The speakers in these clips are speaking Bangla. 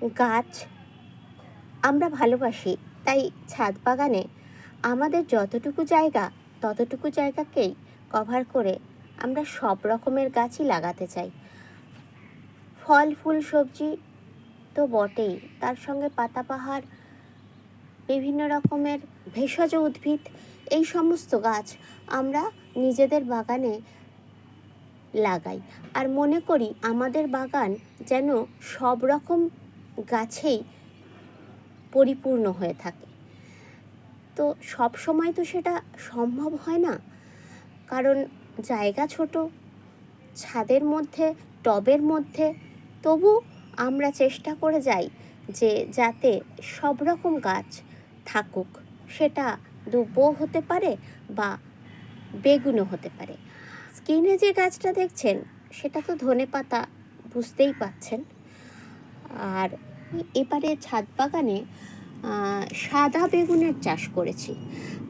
গাছ আমরা ভালোবাসি, তাই ছাদ বাগানে আমাদের যতটুকু জায়গা, ততটুকু জায়গাকেই কভার করে আমরা সব রকমের গাছই লাগাতে চাই। ফল, ফুল, সবজি তো বটেই, তার সঙ্গে পাতাবাহার বিভিন্ন রকমের ভেষজ উদ্ভিদ, এই সমস্ত গাছ আমরা নিজেদের বাগানে লাগাই। আর মনে করি আমাদের বাগান যেন সব রকম গাছেই পরিপূর্ণ হয়ে থাকে। তো সব সময় তো সেটা সম্ভব হয় না। কারণ জায়গা ছোট, ছাদের মধ্যে, টবের মধ্যে, তবু আমরা চেষ্টা করে যাই যে যাতে সব রকম গাছ থাকুক। সেটা দুব্বও হতে পারে বা বেগুনও হতে পারে। স্কিনে যে গাছটা দেখছেন, সেটা তো ধনে পাতা বুঝতেই পাচ্ছেন। আর এবারে ছাদ বাগানে সাদা বেগুনের চাষ করেছি।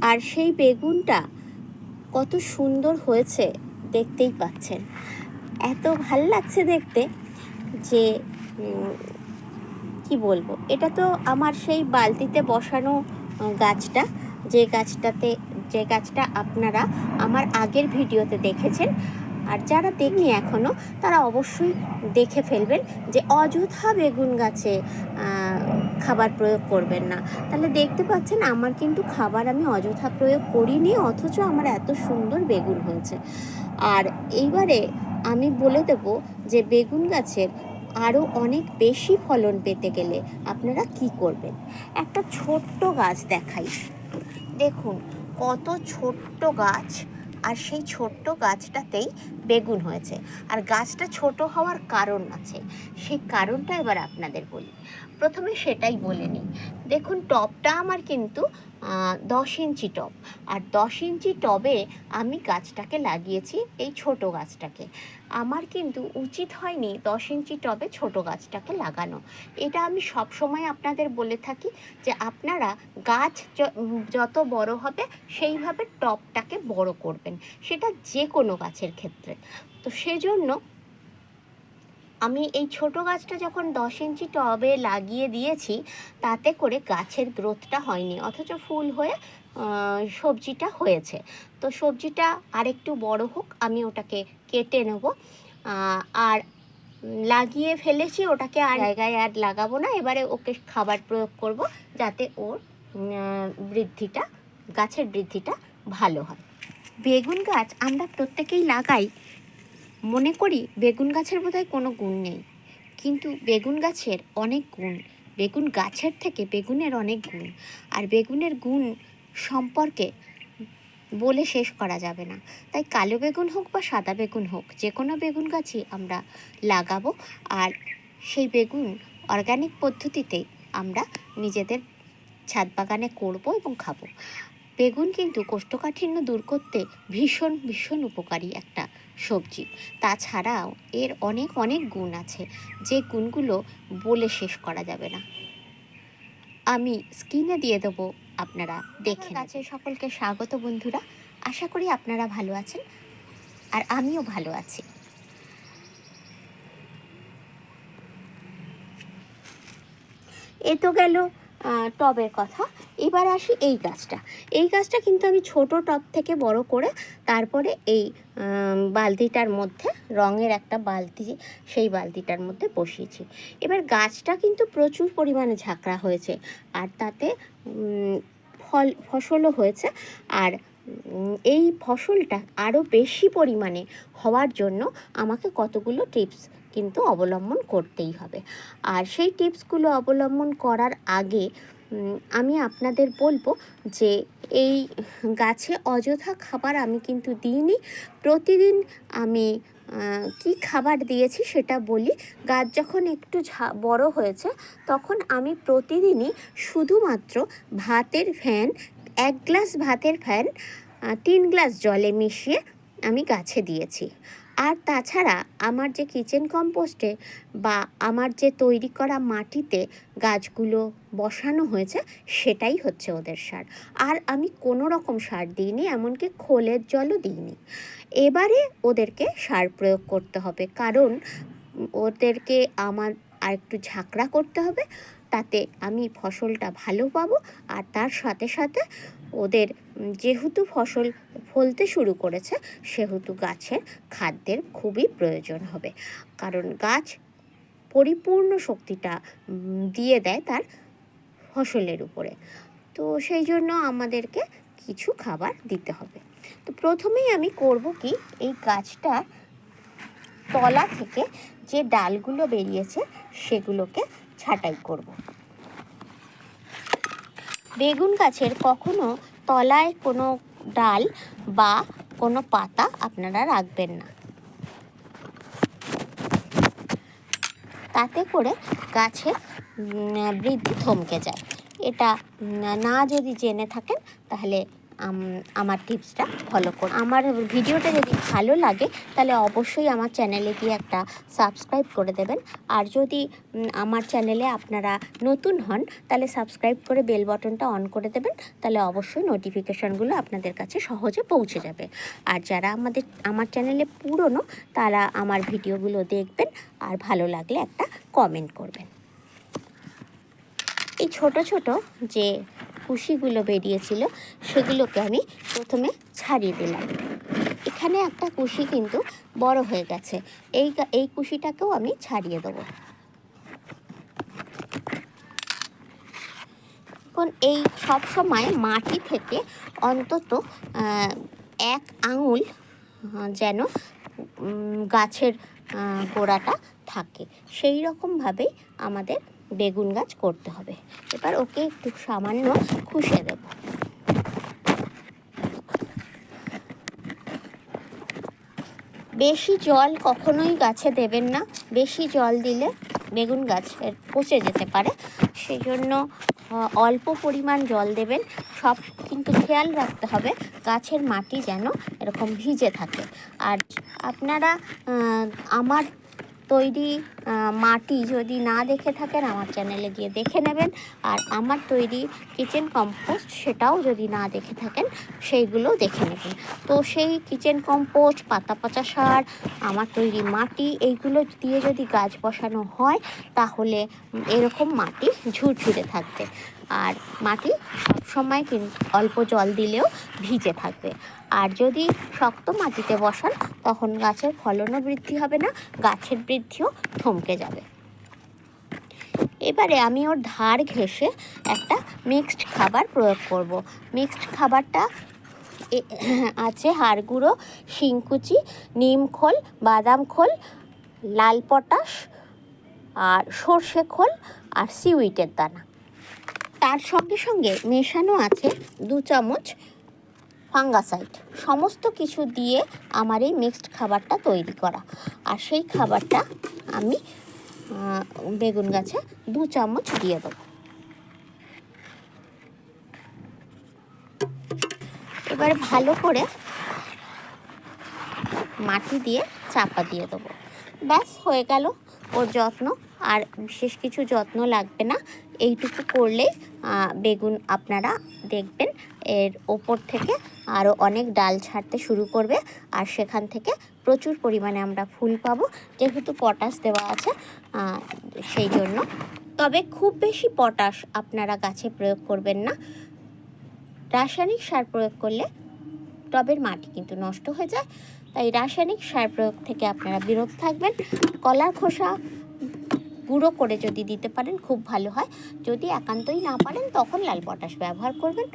আর সেই বেগুনটা কত সুন্দর হয়েছে দেখতেই পাচ্ছেন। এত ভালো লাগছে দেখতে যে কি বলব? এটা তো আমার সেই বালতিতে বসানো গাছটা। যে গাছটাতে, যে গাছটা আপনারা আমার আগের ভিডিওতে দেখেছেন আর যারা দেখি এখনও তারা অবশ্যই দেখে ফেলবেন যে অযথা বেগুন গাছে খাবার প্রয়োগ করবেন না। তাহলে দেখতে পাচ্ছেন আমার কিন্তু খাবার আমি অযথা প্রয়োগ করিনি, অথচ আমার এত সুন্দর বেগুন হয়েছে। আর এইবারে আমি বলে দেব যে বেগুন গাছের আরও অনেক বেশি ফলন পেতে গেলে আপনারা কি করবেন? একটা ছোট্ট গাছ দেখাই। দেখুন, কত ছোট্ট গাছ। আর সেই ছোট্ট গাছটাতেই বেগুন হয়েছে। আর গাছটা ছোট হওয়ার কারণ আছে। সেই কারণটা এবার আপনাদের বলি। প্রথমে সেটাই বলে নিই। দেখুন টবটা আমার কিন্তু দশ ইঞ্চি টব আর দশ ইঞ্চি টবে আমি গাছটাকে লাগিয়েছি এই ছোট গাছটাকে। আমার কিন্তু উচিত হয়নি দশ ইঞ্চি টবে ছোট গাছটাকে লাগানো। এটা আমি সব সময় আপনাদের বলে থাকি যে, আপনারা গাছ যত বড় হবে সেইভাবে টবটাকে বড় করবেন। সেটা যে কোনো গাছের ক্ষেত্রে। তো সেজন্য আমি এই ছোট গাছটা যখন দশ ইঞ্চি টবে লাগিয়ে দিয়েছি, তাতে করে গাছের গ্রোথটা হয়নি, অথচ ফুল হয়ে সবজিটা হয়েছে। তো সবজিটা আরেকটু বড় হোক, আমি ওটাকে কেটে নেব। আর লাগিয়ে ফেলেছি, ওটাকে আর জায়গায় আর লাগাবো না, এবারে ওকে খাবার প্রয়োগ করব, যাতে ওর বৃদ্ধিটা, গাছের বৃদ্ধিটা ভালো হয়। বেগুন গাছ আমরা প্রত্যেকেই লাগাই মনে করি বেগুন গাছের বোধহয় কোনো গুণ নেই। কিন্তু বেগুন গাছের অনেক গুণ, বেগুন গাছের থেকে বেগুনের অনেক গুণ, আর বেগুনের গুণ সম্পর্কে বলে শেষ করা যাবে না। তাই কালো বেগুন হোক বা সাদা বেগুন হোক, যে কোনো বেগুন গাছই আমরা লাগাবো, আর সেই বেগুন অর্গানিক পদ্ধতিতেই আমরা নিজেদের ছাদ বাগানে করব এবং খাব। বেগুন কিন্তু কোষ্ঠকাঠিন্য দূর করতে ভীষণ ভীষণ উপকারী একটা সবজি। তাছাড়াও এর অনেক অনেক গুণ আছে। যে গুণগুলো বলে শেষ করা যাবে না। আমি স্ক্রিনে দিয়ে দেবো আপনারা দেখে আছে সকলকে স্বাগত বন্ধুরা। আশা করি আপনারা ভালো আছেন আর আমিও ভালো আছি। এ তো গেল টবের কথা। এবার আসি এই গাছটা। এই গাছটা কিন্তু আমি ছোট টব থেকে বড় করে তারপরে এই বালতিটার মধ্যে, রঙের একটা বালতি, সেই বালতিটার মধ্যে বসিয়েছি। এবার গাছটা কিন্তু প্রচুর পরিমাণে ঝাঁকড়া হয়েছে। আর তাতে ফল, ফসলও হয়েছে। আর এই ফসলটা আরও বেশি পরিমাণে হওয়ার জন্য আমাকে কতগুলো টিপস কিন্তু অবলম্বন করতেই হবে। আর সেই টিপসগুলো অবলম্বন করার আগে আমি আপনাদের বলব যে এই গাছে অযথা খাবার আমি কিন্তু দিইনি। প্রতিদিন আমি কি খাবার দিয়েছি সেটা বলি। গাছ যখন একটু বড় হয়েছে, তখন আমি প্রতিদিনই শুধুমাত্র ভাতের ফ্যান এক গ্লাস ভাতের ফ্যান তিন গ্লাস জলে মিশিয়ে আমি গাছে দিয়েছি। আর তাছাড়া আমার যে কিচেন কম্পোস্টে বা আমার যে তৈরি করা মাটিতে গাছগুলো বসানো হয়েছে, সেটাই হচ্ছে ওদের সার। আর আমি কোনো রকম সার দিইনি, এমনকি খোলের জলও দিইনি। এবারে ওদেরকে সার প্রয়োগ করতে হবে। কারণ ওদেরকে আমার আর একটু ঝাঁকড়া করতে হবে। তাতে আমি ফসলটা ভালো পাবো আর তার সাথে সাথে ওদের যেহেতু ফসল ফলতে শুরু করেছে, সেহেতু গাছের খাদ্যের খুবই প্রয়োজন হবে। কারণ গাছ পরিপূর্ণ শক্তিটা দিয়ে দেয় তার ফসলের উপরে। তো সেই জন্য আমাদেরকে কিছু খাবার দিতে হবে। তো প্রথমেই আমি করব কি, এই গাছটা তলা থেকে যে ডালগুলো বেরিয়েছে সেগুলোকে ছাঁটাই করব। বেগুন গাছের কখনো তলায় কোনো ডাল বা কোনো পাতা আপনারা রাখবেন না। তাতে করে গাছের বৃদ্ধি থমকে যায়। এটা না যদি জেনে থাকেন তাহলে আমার টিপসটা ফলো করুন আমার ভিডিওটা যদি ভালো লাগে, তাহলে অবশ্যই আমার চ্যানেলে গিয়ে একটা সাবস্ক্রাইব করে দেবেন। আর যদি আমার চ্যানেলে আপনারা নতুন হন, তাহলে সাবস্ক্রাইব করে বেল বটনটা অন করে দেবেন। তাহলে অবশ্যই নোটিফিকেশানগুলো আপনাদের কাছে সহজে পৌঁছে যাবে। আর যারা আমাদের, আমার চ্যানেলে পুরনো, তারা আমার ভিডিওগুলো দেখবেন, আর ভালো লাগলে একটা কমেন্ট করবেন। এই ছোট ছোট যে কুশিগুলো বেরিয়েছিল, সেগুলোকে আমি প্রথমে ছাড়িয়ে দিলাম। এখানে একটা কুশি কিন্তু বড় হয়ে গেছে। এই এই কুশিটাকেও আমি ছাড়িয়ে দেবো। এখন এই সব সময় মাটি থেকে অন্তত এক আঙুল যেন গাছের গোড়াটা থাকে। সেই রকমভাবেই আমাদের বেগুন গাছ করতে হবে। এবার ওকে একটু সামান্য খুশে দেব। বেশি জল কখনোই গাছে দেবেন না। বেশি জল দিলে বেগুন গাছের পচে যেতে পারে। সেই জন্য অল্প পরিমাণ জল দেবেন। সব কিন্তু খেয়াল রাখতে হবে গাছের মাটি যেন এরকম ভিজে থাকে। আর আপনারা আমার তৈরি মাটি যদি না দেখে থাকেন আমার চ্যানেলে গিয়ে দেখে নেবেন। আর আমার তৈরি কিচেন কম্পোস্ট সেটাও যদি না দেখে থাকেন, সেইগুলো দেখে নেবেন। তো সেই কিচেন কম্পোস্ট, পাতা পচা সার, আমার তৈরি মাটি, এইগুলো দিয়ে যদি গাছ বসানো হয়, তাহলে এরকম মাটি ঝুরঝুরে থাকবে। আর মাটি সবসময় কিন্তু অল্প জল দিলেও ভিজে থাকবে। আর যদি শক্ত মাটিতে বসান, তখন গাছের ফলনও বৃদ্ধি হবে না, গাছের বৃদ্ধিও থমকে যাবে। এবারে আমি ওর ধার ঘেঁষে একটা মিক্সড খাবার প্রয়োগ করব। মিক্সড খাবারটা আছে হাড় গুঁড়ো শিংকুচি নিম খোল, বাদাম খোল, লাল পটাশ, আর সর্ষে খোল আর সিউইটের দানা। তার সঙ্গে সঙ্গে মেশানো আছে দু চামচ ফাঙ্গাসাইড। সমস্ত কিছু দিয়ে আমার এই মিক্সড খাবারটা তৈরি করা। আর সেই খাবারটা আমি বেগুন গাছে দু চামচ দিয়ে দেবো। এবারে ভালো করে মাটি দিয়ে চাপা দিয়ে দেবো। ব্যাস, হয়ে গেল ওর যত্ন। আর বিশেষ কিছু যত্ন লাগবে না। এইটুকু করলে বেগুন আপনারা দেখবেন এর ওপর থেকে আরও অনেক ডাল ছাড়তে শুরু করবে। আর সেখান থেকে প্রচুর পরিমাণে আমরা ফুল পাবো। যেহেতু পটাশ দেওয়া আছে সেই জন্য। তবে খুব বেশি পটাশ আপনারা গাছে প্রয়োগ করবেন না। রাসায়নিক সার প্রয়োগ করলে টবের মাটি কিন্তু নষ্ট হয়ে যায়। তাই রাসায়নিক সার প্রয়োগ থেকে আপনারা বিরত থাকবেন। কলার খোসা গুঁড়ো করে যদি দিতে পারেন, খুব ভালো হয়। যদি একান্তই না পারেন, তখন লাল পটাশ ব্যবহার করবেন।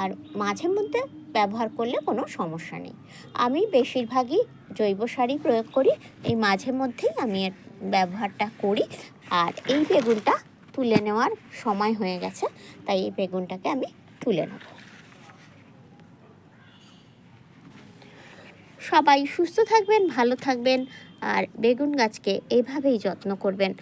আর মাঝে মধ্যে ব্যবহার করলে কোনো সমস্যা নেই। আমি বেশিরভাগই জৈব সারই প্রয়োগ করি। এই মাঝে মধ্যেই আমি এর ব্যবহারটা করি। আর এই বেগুনটা তুলে নেওয়ার সময় হয়ে গেছে, তাই এই বেগুনটাকে আমি তুলে নেব। সবাই সুস্থ থাকবেন, ভালো থাকবেন, আর বেগুন গাছকে এইভাবেই যত্ন করবেন।